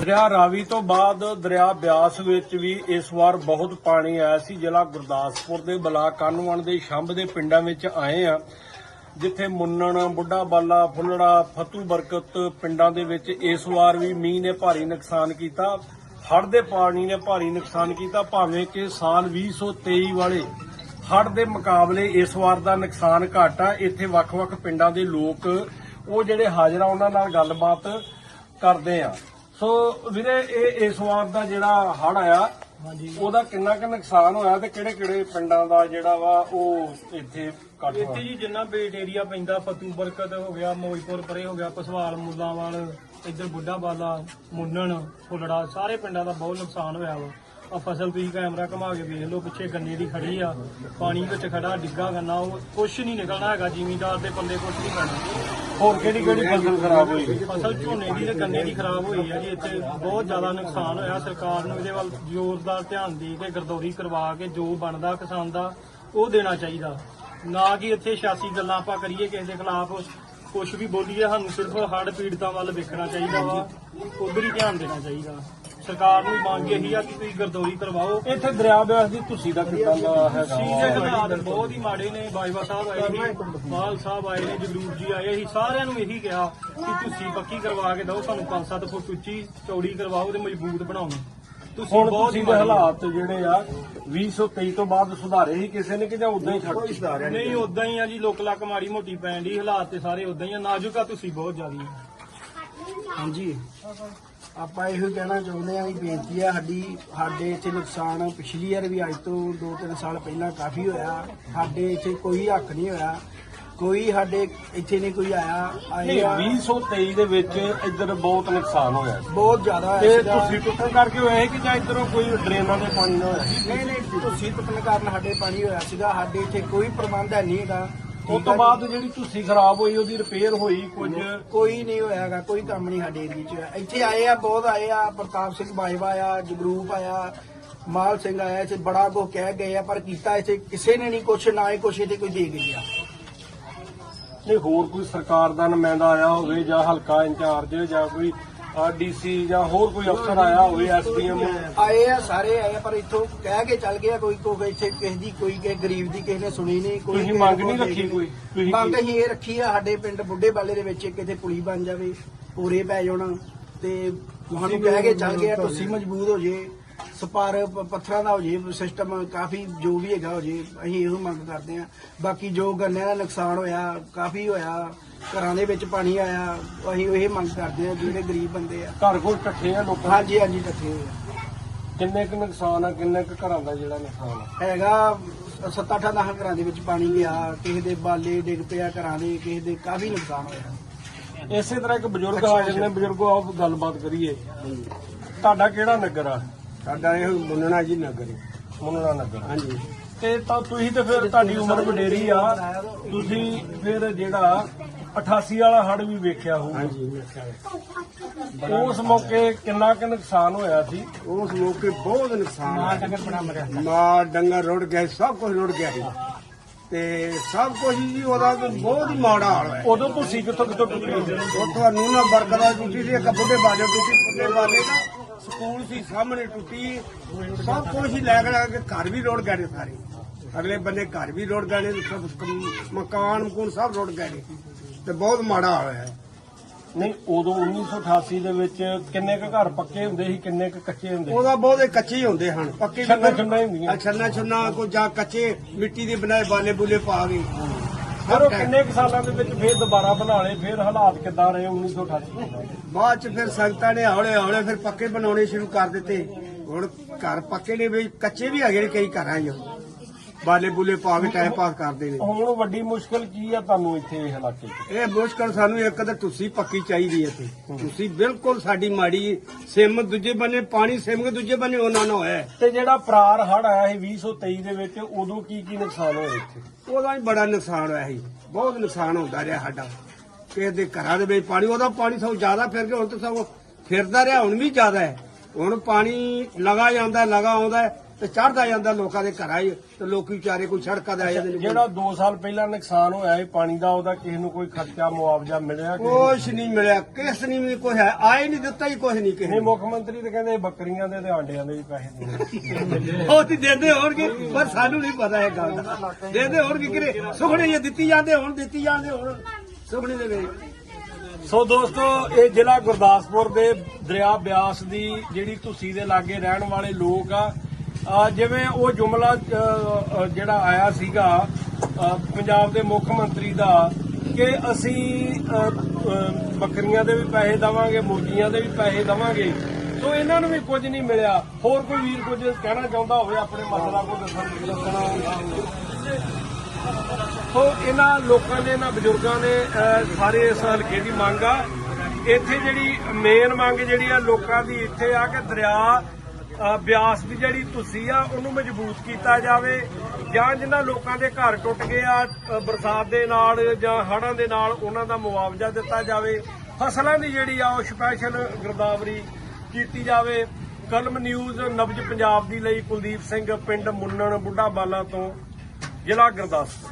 ਦਰਿਆ ਰਾਵੀ ਤੋਂ ਬਾਅਦ ਦਰਿਆ ਬਿਆਸ ਵਿੱਚ ਵੀ ਇਸ ਵਾਰ ਬਹੁਤ ਪਾਣੀ ਆਇਆ ਸੀ। ਜ਼ਿਲ੍ਹਾ ਗੁਰਦਾਸਪੁਰ ਦੇ ਬਲਾਕ ਕਾਨੂੰਨ ਦੇ ਸ਼ੰਭ ਦੇ ਪਿੰਡਾਂ ਵਿੱਚ ਆਏ ਆ, ਜਿੱਥੇ ਮੁੰਨਣ, ਬੁੱਢਾ ਬਾਲਾ, ਫੁੱਲੜਾ, ਫਤੂ ਬਰਕਤ ਪਿੰਡਾਂ ਦੇ ਵਿੱਚ ਇਸ ਵਾਰ ਵੀ ਮੀਂਹ ਨੇ ਭਾਰੀ ਨੁਕਸਾਨ ਕੀਤਾ। ਹੜ੍ਹ ਦੇ ਪਾਣੀ ਨੇ ਭਾਰੀ ਨੁਕਸਾਨ ਕੀਤਾ। ਭਾਵੇਂ ਕਿ ਸਾਲ 2023 ਵਾਲੇ ਹੜ੍ਹ ਦੇ ਮੁਕਾਬਲੇ ਇਸ ਵਾਰ ਦਾ ਨੁਕਸਾਨ ਘੱਟ ਆ। ਇੱਥੇ ਵੱਖ-ਵੱਖ ਪਿੰਡਾਂ ਦੇ ਲੋਕ ਉਹ ਜਿਹੜੇ ਹਾਜ਼ਰ ਆ ਉਹਨਾਂ ਨਾਲ ਗੱਲਬਾਤ ਕਰਦੇ ਆ। ਸੋ ਵੀਰੇ ਇਹ ਇਸ ਵਾਰ ਦਾ ਜਿਹੜਾ ਹੜ੍ਹ ਆਇਆ ਉਹਦਾ ਕਿੰਨਾ ਕੁ ਨੁਕਸਾਨ ਹੋਇਆ ਤੇ ਕਿਹੜੇ ਕਿਹੜੇ ਪਿੰਡਾਂ ਦਾ ਜਿਹੜਾ ਵਾ ਉਹ ਇੱਥੇ ਕੱਟ ਇੱਥੇ ਹੋਇਆ ਜੀ ਜਿੰਨਾ ਬੇਟ ਏਰੀਆ ਪੈਂਦਾ ਫਤੂ ਬਰਕਤ ਹੋ ਗਿਆ ਮੋਜਪੁਰ ਪਰੇ ਹੋ ਗਿਆ ਪਸਵਾਲ ਮੁੱਲਾਂਵਾਲ ਇੱਧਰ ਬੁੱਢਾ ਬਾਲਾ ਮੁੰਨਣ ਫੁੱਲੜਾ ਸਾਰੇ ਪਿੰਡਾਂ ਦਾ ਬਹੁਤ ਨੁਕਸਾਨ ਹੋਇਆ ਵਾ। ਆ ਫਸਲ ਤੁਸੀਂ ਕੈਮਰਾ ਘੁਮਾ ਕੇ ਵੇਖ ਲਓ ਪਿੱਛੇ ਗੰਨੇ ਦੀ ਖੜੀ ਆ ਪਾਣੀ ਵਿੱਚ ਖੜਾ ਡਿੱਗਾ ਗੰਨਾ ਉਹ ਕੁਛ ਨਹੀਂ ਨਿਕਲਣਾ ਹੈਗਾ ਜ਼ਿਮੀਂਦਾਰ ਦੇ ਪੱਲੇ ਕੁਛ ਨਹੀਂ ਪੈਣਾ ਹੋਰ ਕਿਹੜੀ ਕਿਹੜੀ ਫਸਲ ਖਰਾਬ ਹੋਈ? ਫਸਲ ਝੋਨੇ ਦੀ ਤੇ ਗੰਨੇ ਦੀ ਖਰਾਬ ਹੋਈ ਹੈ ਜੀ ਇੱਥੇ ਬਹੁਤ ਜ਼ਿਆਦਾ ਨੁਕਸਾਨ ਹੋਇਆ ਸਰਕਾਰ ਨੂੰ ਇਹਦੇ ਵੱਲ ਜ਼ੋਰਦਾਰ ਧਿਆਨ ਦੇ ਕੇ ਗਰਦੌਰੀ ਕਰਵਾ ਕੇ ਜੋ ਬਣਦਾ ਕਿਸਾਨ ਦਾ ਉਹ ਦੇਣਾ ਚਾਹੀਦਾ। ਨਾ ਕਿ ਇੱਥੇ ਸਿਆਸੀ ਗੱਲਾਂ ਆਪਾਂ ਕਰੀਏ ਕਿਸੇ ਦੇ ਖਿਲਾਫ ਕੁਝ ਵੀ ਬੋਲੀਏ ਸਾਨੂੰ ਸਿਰਫ ਹੜ੍ਹ ਪੀੜਤਾਂ ਵੱਲ ਵੇਖਣਾ ਚਾਹੀਦਾ ਵਾ ਉਧਰ ਹੀ ਧਿਆਨ ਦੇਣਾ ਚਾਹੀਦਾ। ਸਰਕਾਰ ਨੂੰ ਮੰਗ ਇਹੀ ਆ ਕਿ ਤੁਸੀਂ ਗਰਦੌਰੀ ਕਰਵਾਓ। ਇੱਥੇ ਦਰਿਆ ਬਿਆਸ ਦੀ ਤੁਸੀਂ ਦਾ ਕਿੱਦਾਂ ਦਾ ਹੈਗਾ? ਸੀ ਦੇ ਹਾਲਾਤ ਬਹੁਤ ਹੀ ਮਾੜੇ ਨੇ ਬਾਜਵਾ ਸਾਹਿਬ ਆਏ ਸੀ ਮਾਲ ਸਾਹਿਬ ਆਏ ਨੇ ਜਗਰੂਪ ਜੀ ਆਏ ਸੀ ਸਾਰਿਆਂ ਨੂੰ ਇਹੀ ਕਿਹਾ ਕਿ ਤੁਸੀਂ ਪੱਕੀ ਕਰਵਾ ਕੇ ਦਿਓ ਸਾਨੂੰ 5-7 ਫੁੱਟ ਉੱਚੀ ਚੌੜੀ ਕਰਵਾਓ ਤੇ ਮਜ਼ਬੂਤ ਬਣਾਓ। ਤੁਸੀਂ ਹੁਣ ਬਹੁਤ ਤੁਸੀਂ ਹੀ। ਹਾਲਾਤ ਜਿਹੜੇ ਆ 2023 ਤੋਂ ਬਾਅਦ ਸੁਧਾਰੇ ਹੀ ਕਿਸੇ ਨੇ ਕਿ ਜਾਂ ਉਦਾਂ ਹੀ ਛੱਡ ਸੁਧਾਰਿਆ ਨਹੀਂ ਉਦਾਂ ਹੀ ਆ ਜੀ ਲੋਕ ਲੱਕ ਮਾੜੀ ਮੋਟੀ ਪੈਣ ਦੀ ਹਾਲਾਤ ਤੇ ਸਾਰੇ ਉਦਾਂ ਹੀ ਆ ਨਾਜ਼ੁਕ ਆ ਤੁਸੀਂ ਬਹੁਤ ਜ਼ਿਆਦਾ। ਹਾਂਜੀ। ਆਪਾਂ ਇਹੋ ਕਹਿਣਾ ਚਾਹੁੰਦੇ ਹਾਂ ਵੀ ਬੇਨਤੀ ਹੈ ਸਾਡੀ ਸਾਡੇ ਇੱਥੇ ਨੁਕਸਾਨ ਪਿਛਲੀ ਵਾਰ ਵੀ ਅੱਜ ਤੋਂ 2-3 ਸਾਲ ਪਹਿਲਾਂ ਕਾਫੀ ਹੋਇਆ ਸਾਡੇ ਇੱਥੇ ਕੋਈ ਹੱਕ ਨਹੀਂ ਹੋਇਆ ਕੋਈ ਸਾਡੇ ਇੱਥੇ ਨਹੀਂ ਕੋਈ ਆਇਆ ਨਹੀਂ ਆ 2023 ਦੇ ਵਿੱਚ ਇੱਧਰ ਬਹੁਤ ਨੁਕਸਾਨ ਹੋਇਆ। ਬਹੁਤ ਜ਼ਿਆਦਾ ਤੇ ਹੋਇਆ ਸੀਗਾ। ਤੁਸੀਂ ਟੁੱਟਣ ਕਰਕੇ ਹੋਇਆ ਕਿ ਜਾਂ ਇੱਧਰੋਂ ਕੋਈ ਡਰੇਨਾਂ ਦੇ ਪਾਣੀ ਨਾਲ ਹੋਇਆ? ਨਹੀਂ ਨਹੀਂ ਤੁਸੀਂ ਟੁੱਟਣ ਕਾਰਨ ਸਾਡੇ ਪਾਣੀ ਹੋਇਆ ਸੀਗਾ ਸਾਡੇ ਇੱਥੇ ਕੋਈ ਪ੍ਰਬੰਧ ਹੈ ਨਹੀਂ ਹੈਗਾ ਉਸ ਤੋਂ ਬਾਅਦ ਜਿਹੜੀ ਤੁਸੀਂ ਖਰਾਬ ਹੋਈ ਉਹਦੀ ਰਿਪੇਅਰ ਹੋਈ ਕੁਝ ਕੋਈ ਨਹੀਂ ਹੋਇਆਗਾ ਕੋਈ ਕੰਮ ਨਹੀਂ ਸਾਡੇ ਏਰੀਏ 'ਚ। ਇੱਥੇ ਆਏ ਆ ਬਹੁਤ ਆਏ ਆ ਪ੍ਰਤਾਪ ਸਿੰਘ ਬਾਜਵਾ ਆਇਆ ਜਗਰੂਪ ਆਇਆ ਮਾਲ ਸਿੰਘ ਆਇਆ ਇੱਥੇ ਬੜਾ ਕੋ ਕਹਿ ਗਏ ਆ ਪਰ ਕੀਤਾ ਇੱਥੇ ਕਿਸੇ ਨੇ ਨਹੀਂ ਕੁਛ ਨਾ ਹੀ ਕੁਛ ਇੱਥੇ ਕੋਈ ਦੇ ਗਿਆ ਨਹੀਂ ਹੋਰ ਕੋਈ ਸਰਕਾਰ ਦਾ ਨੁਮਾਇੰਦਾ ਆਇਆ ਹੋਵੇ ਜਾਂ ਹਲਕਾ ਇੰਚਾਰਜ ਜਾਂ ਕੋਈ ਡੀਸੀ ਜਾਂ ਹੋਰ ਕੋਈ ਅਫਸਰ ਆਇਆ ਹੋਵੇ ਐਸਡੀਐਮ ਆਏ ਆ ਸਾਰੇ ਆਏ ਆ ਪਰ ਇੱਥੋਂ ਕਹਿ ਕੇ ਚੱਲ ਗਏ ਆ, ਕੋਈ ਕੋਈ ਇੱਥੇ ਕਿਸੇ ਦੀ ਕੋਈ ਕਿਸੇ ਗਰੀਬ ਦੀ ਕਿਸੇ ਨੇ ਸੁਣੀ ਨਹੀਂ ਕੋਈ ਤੁਸੀਂ ਕਿਸੇ ਮੰਗ ਕੋਲ ਨਹੀਂ ਰੱਖੀ ਕੋਈ? ਤੁਸੀਂ ਮੰਗ ਕੀ- ਅਸੀਂ ਇਹ ਰੱਖੀ ਆ ਸਾਡੇ ਪਿੰਡ ਬੁੱਢੇ ਬਾਲੇ ਦੇ ਵਿੱਚ ਕਿਤੇ ਪੁਲੀ ਬਣ ਜਾਵੇ ਪੂਰੇ ਪੈ ਜਾਣ ਤੇ ਤੁਹਾਨੂੰ ਕਹਿ ਕੇ ਚੱਲ ਗਏ ਆ ਤੁਸੀਂ ਮਜ਼ਬੂਤ ਹੋ ਜੇ ਸਪਾਰ ਪੱਥਰਾਂ ਦਾ ਹੋ ਜੇ ਸਿਸਟਮ ਕਾਫੀ ਜੋ ਵੀ ਹੈਗਾ ਹੋ ਜੇ ਅਸੀਂ ਇਹੋ ਮੰਗ ਕਰਦੇ ਆ ਬਾਕੀ ਜੋ ਗੰਨਿਆਂ ਦਾ ਨੁਕਸਾਨ ਹੋਇਆ ਕਾਫੀ ਹੋਇਆ ਘਰਾਂ ਦੇ ਵਿੱਚ ਪਾਣੀ ਆਇਆ ਅਸੀਂ ਇਹ ਮੰਗ ਕਰਦੇ ਆ ਜਿਹੜੇ ਗਰੀਬ ਬੰਦੇ ਆ। ਘਰ ਕੋਲ ਇਕੱਠੇ ਆ ਲੋਕਾਂ ਦੇ। ਹਾਂਜੀ ਹਾਂਜੀ ਇਕੱਠੇ ਹੋਏ ਆ। ਕਿੰਨੇ ਕੁ ਨੁਕਸਾਨ ਆ ਕਿੰਨੇ ਕੁ ਘਰਾਂ ਦਾ ਜਿਹੜਾ ਨੁਕਸਾਨ ਆ? ਹੈਗਾ ਸੱਤ ਅੱਠ ਦਸ ਘਰਾਂ ਦੇ ਵਿੱਚ ਪਾਣੀ ਗਿਆ ਕਿਸੇ ਦੇ ਬਾਲੇ ਡਿੱਗ ਪਿਆ ਘਰਾਂ ਦੇ ਕਿਸੇ ਦੇ ਕਾਫੀ ਨੁਕਸਾਨ ਹੋਇਆ। ਇਸੇ ਤਰ੍ਹਾਂ ਇੱਕ ਬਜ਼ੁਰਗ ਹਾਜ਼ਰ ਨੇ ਬਜ਼ੁਰਗੋ ਆਪ ਗੱਲਬਾਤ ਕਰੀਏ। ਤੁਹਾਡਾ ਕਿਹੜਾ ਨਗਰ ਆ? ਸਾਡਾ ਇਹ ਮੁੰਨਣਾ ਜੀ ਨਗਰ ਮੁੰਨੜਾ ਨਗਰ। ਹਾਂਜੀ। ਤੇ ਤਾਂ ਤੁਸੀਂ ਤੇ ਫਿਰ ਤੁਹਾਡੀ ਉਮਰ ਵਡੇਰੀ ਆ। ਤੁਸੀਂ ਫਿਰ ਜਿਹੜਾ 88 ਵਾਲਾ ਹੜ ਵੀ ਵੇਖਿਆ ਹੋਊਗਾ। ਹਾਂਜੀ ਉਸ ਮੌਕੇ ਕਿੰਨਾ ਕੁ ਨੁਕਸਾਨ ਹੋਇਆ ਸੀ? ਉਸ ਮੌਕੇ ਬਹੁਤ ਨੁਕਸਾਨ ਮਾਂ ਡੰਗਰ ਬਣਾ ਮਰਿਆ। ਮਾਂ ਡੰਗਰ ਰੁੜ ਗਏ ਸਭ ਕੁਝ ਰੁੜ ਗਿਆ ਸੀ। ਤੇ ਸਭ ਕੁਝ ਜੀ ਉਹਦਾ ਤਾਂ ਬਹੁਤ ਹੀ ਮਾੜਾ ਹਾਲ ਹੈ। ਉਦੋਂ ਤੁਸੀਂ ਕਿੱਥੋਂ ਕਿੱਥੋਂ ਟੁੱਟੇ ਉੱਥੋਂ ਨੂਨਾ ਬਰਕਰਾ ਟੁੱਟੀ ਸੀ ਇੱਕ ਬੁੱਢੇ ਬਾਜੋ ਟੁੱਟੀ ਬੁੱਢੇ ਬਾਲੇ ਦਾ ਸਕੂਲ ਸੀ ਸਾਹਮਣੇ ਟੁੱਟੀ। ਸਭ ਕੁਝ ਹੀ ਲੈ ਕੇ ਲੈ ਕੇ ਘਰ ਵੀ ਰੁੜ ਗਏ ਨੇ ਸਾਰੇ। ਅਗਲੇ ਬੰਨੇ ਘਰ ਵੀ ਰੁੜ ਗਏ ਨੇ ਸਭ ਮਕਾਨ ਮਕੂਨ ਸਭ ਰੁੜ ਗਏ ਨੇ। ਤੇ ਬਹੁਤ ਮਾੜਾ ਹਾਲ ਹੈ। ਨਹੀਂ ਉਦੋਂ 1988 ਦੇ ਵਿੱਚ ਕਿੰਨੇ ਕੁ ਘਰ ਪੱਕੇ ਹੁੰਦੇ ਸੀ ਕਿੰਨੇ ਕੁ ਕੱਚੇ ਹੁੰਦੇ ਸੀ? ਉਹਦਾ ਬਹੁਤੇ ਕੱਚੇ ਹੀ ਹੁੰਦੇ ਹਨ ਪੱਕੇ ਛੰਨਾ ਛੰਨਾ ਹੀ ਹੁੰਦੀਆਂ। ਛੰਨਾ ਛੰਨਾ ਕੋ ਜਾਂ ਕੱਚੇ ਮਿੱਟੀ ਦੇ ਬਣਾਏ ਬਾਲੇ ਬੁਲੇ ਪਾ ਕੇ। ਫਿਰ ਉਹ ਕਿੰਨੇ ਕੁ ਸਾਲਾਂ ਦੇ ਵਿੱਚ ਫਿਰ ਦੁਬਾਰਾ ਬਣਾ ਲਏ ਫਿਰ ਹਾਲਾਤ ਕਿੱਦਾਂ ਰਹੇ 1988 ਦੇ ਬਾਅਦ ਚ ਫਿਰ ਸੰਗਤਾਂ ਨੇ ਹੌਲੇ ਹੌਲੇ ਫਿਰ ਪੱਕੇ ਬਣਾਉਣੇ ਸ਼ੁਰੂ ਕਰ ਦਿੱਤੇ। ਹੁਣ ਘਰ ਪੱਕੇ ਨੇ ਵੀ ਕੱਚੇ ਵੀ ਹੈਗੇ ਨੇ ਕਈ ਘਰਾਂ 'ਚ। ਬਾਲੇ ਬੁਲੇ ਪਾ ਕੇ ਟਾਈਮ ਪਾਸ ਕਰਦੇ ਨੇ। ਹੁਣ ਵੱਡੀ ਮੁਸ਼ਕਲ ਕੀ ਆ ਤੁਹਾਨੂੰ ਇੱਥੇ ਇਹ ਇਲਾਕੇ 'ਚ? ਇਹ ਮੁਸ਼ਕਲ ਸਾਨੂੰ ਇੱਕ ਤਾਂ ਤੁਸੀਂ ਪੱਕੀ ਚਾਹੀਦੀ ਹੈ ਤੇ ਤੁਸੀਂ ਬਿਲਕੁਲ ਸਾਡੀ ਮਾੜੀ ਸਿਮ ਦੂਜੇ ਬੰਨੇ ਪਾਣੀ ਸਿਮ ਕੇ ਦੂਜੇ ਬੰਨੇ ਉਹਨਾਂ ਨਾਲ ਹੋਇਆ। ਹੈ। ਤੇ ਜਿਹੜਾ ਪ੍ਰਾਰ ਹੜ ਆਇਆ ਸੀ 2023 ਦੇ ਵਿੱਚ ਉਦੋਂ ਕੀ ਕੀ ਨੁਕਸਾਨ ਹੋਏ ਇੱਥੇ? ਉਹਦਾ ਵੀ ਬੜਾ ਨੁਕਸਾਨ ਹੋਇਆ ਸੀ। ਬਹੁਤ ਨੁਕਸਾਨ ਹੁੰਦਾ ਰਿਹਾ ਸਾਡਾ। ਕਿਸੇ ਦੇ ਘਰਾਂ ਦੇ ਵਿੱਚ ਪਾਣੀ ਉਹਦਾ ਪਾਣੀ ਸਭ ਜ਼ਿਆਦਾ ਫਿਰ ਗਿਆ ਹੁਣ ਤਾਂ ਸਭ ਫਿਰਦਾ ਰਿਹਾ ਹੁਣ ਵੀ ਜ਼ਿਆਦਾ ਹੈ। ਹੁਣ ਪਾਣੀ ਲਗਾ ਜਾਂਦਾ ਲਗਾ ਆਉਂਦਾ ਹੈ। ਤੇ ਚੜਦਾ ਜਾਂਦਾ ਲੋਕਾਂ ਦੇ ਘਰਾਂ 'ਚ ਤੇ ਲੋਕੀ ਵਿਚਾਰੇ ਕੋਈ ਸੜਕਾਂ ਦੇ ਆ ਜਾਂਦੇ ਨੇ। ਜਿਹੜਾ 2 ਸਾਲ ਪਹਿਲਾਂ ਨੁਕਸਾਨ ਹੋਇਆ ਇਹ ਪਾਣੀ ਦਾ ਉਹਦਾ ਕਿਸੇ ਨੂੰ ਕੋਈ ਖਰਚਾ ਮੁਆਵਜ਼ਾ ਮਿਲਿਆ ਕਿ ਨਹੀਂ? ਕੁਛ ਨਹੀਂ ਮਿਲਿਆ ਕਿਸ ਨੇ ਵੀ ਕੋਈ ਹੈ ਆਏ ਨਹੀਂ ਦਿੱਤਾ ਹੀ ਕੁਛ ਨਹੀਂ ਕਿਸੇ ਨਹੀਂ ਮੁੱਖ ਮੰਤਰੀ ਤੇ ਕਹਿੰਦੇ ਬੱਕਰੀਆਂ ਦੇ ਤੇ ਆਂਡਿਆਂ ਦੇ ਵੀ ਪੈਸੇ ਦੇਣੇ ਉਹ ਤੇ ਦਿੰਦੇ ਹੋਣਗੇ ਪਰ ਸਾਨੂੰ ਨਹੀਂ ਪਤਾ ਇਹ ਗੱਲ ਦਾ। ਦਿੰਦੇ ਹੋਣਗੇ ਕਿਰੇ ਸੁਖਣੇ ਜੇ ਦਿੱਤੀ ਜਾਂਦੇ ਹੁਣ ਦਿੱਤੀ ਜਾਂਦੇ ਹੁਣ। ਸੁਖਣੇ ਦੇ ਵਿੱਚ ਸੋ ਦੋਸਤੋ ਇਹ ਜ਼ਿਲ੍ਹਾ ਗੁਰਦਾਸਪੁਰ ਦੇ ਦਰਿਆ ਬਿਆਸ ਦੀ ਜਿਹੜੀ ਤੁਸੀਂ ਦੇ ਲਾਗੇ ਰਹਿਣ ਵਾਲੇ ਲੋਕ ਆ ਜਿਵੇਂ ਉਹ ਜੁਮਲਾ ਜਿਹੜਾ ਆਇਆ ਸੀਗਾ ਪੰਜਾਬ ਦੇ ਮੁੱਖ ਮੰਤਰੀ ਦਾ, ਕਿ ਅਸੀਂ ਬੱਕਰੀਆਂ ਦੇ ਵੀ ਪੈਸੇ ਦਵਾਂਗੇ ਮੁਰਗੀਆਂ ਦੇ ਵੀ ਪੈਸੇ ਦਵਾਂਗੇ। ਸੋ ਇਹਨਾਂ ਨੂੰ ਵੀ ਕੁਝ ਨਹੀਂ ਮਿਲਿਆ। ਹੋਰ ਕੋਈ ਵੀਰ ਕੁਝ ਕਹਿਣਾ ਚਾਹੁੰਦਾ ਹੋਵੇ, ਆਪਣੇ ਮਸਲਾ ਕੋਈ ਦੱਸਣਾ ਸੋ ਇਹਨਾਂ ਲੋਕਾਂ ਨੇ, ਇਹਨਾਂ ਬਜ਼ੁਰਗਾਂ ਨੇ ਸਾਰੇ ਇਸ ਹਲਕੇ ਦੀ ਮੰਗ ਆ। ਇੱਥੇ ਜਿਹੜੀ ਮੇਨ ਮੰਗ ਜਿਹੜੀ ਆ ਲੋਕਾਂ ਦੀ, ਇੱਥੇ ਆ ਕਿ ਦਰਿਆ ਬਿਆਸ ਦੀ ਜਿਹੜੀ ਤੁਸੀਂ ਆ, ਉਹਨੂੰ ਮਜ਼ਬੂਤ ਕੀਤਾ ਜਾਵੇ ਜਾਂ ਜਿਨ੍ਹਾਂ ਲੋਕਾਂ ਦੇ ਘਰ ਟੁੱਟ ਗਏ ਆ ਬਰਸਾਤ ਦੇ ਨਾਲ ਜਾਂ ਹੜ੍ਹਾਂ ਦੇ ਨਾਲ ਉਹਨਾਂ ਦਾ ਮੁਆਵਜ਼ਾ ਦਿੱਤਾ ਜਾਵੇ, ਫਸਲਾਂ ਦੀ ਜਿਹੜੀ ਆ, ਉਹ ਸਪੈਸ਼ਲ ਗਿਰਦਾਵਰੀ ਕੀਤੀ ਜਾਵੇ। ਕਲਮ ਨਿਊਜ਼ ਨਬਜ ਪੰਜਾਬ ਦੀ ਲਈ ਕੁਲਦੀਪ ਸਿੰਘ, ਪਿੰਡ ਮੁੰਨਣ, ਬੁੱਢਾ ਬਾਲਾ ਤੋਂ ਜ਼ਿਲ੍ਹਾ ਗੁਰਦਾਸਪੁਰ।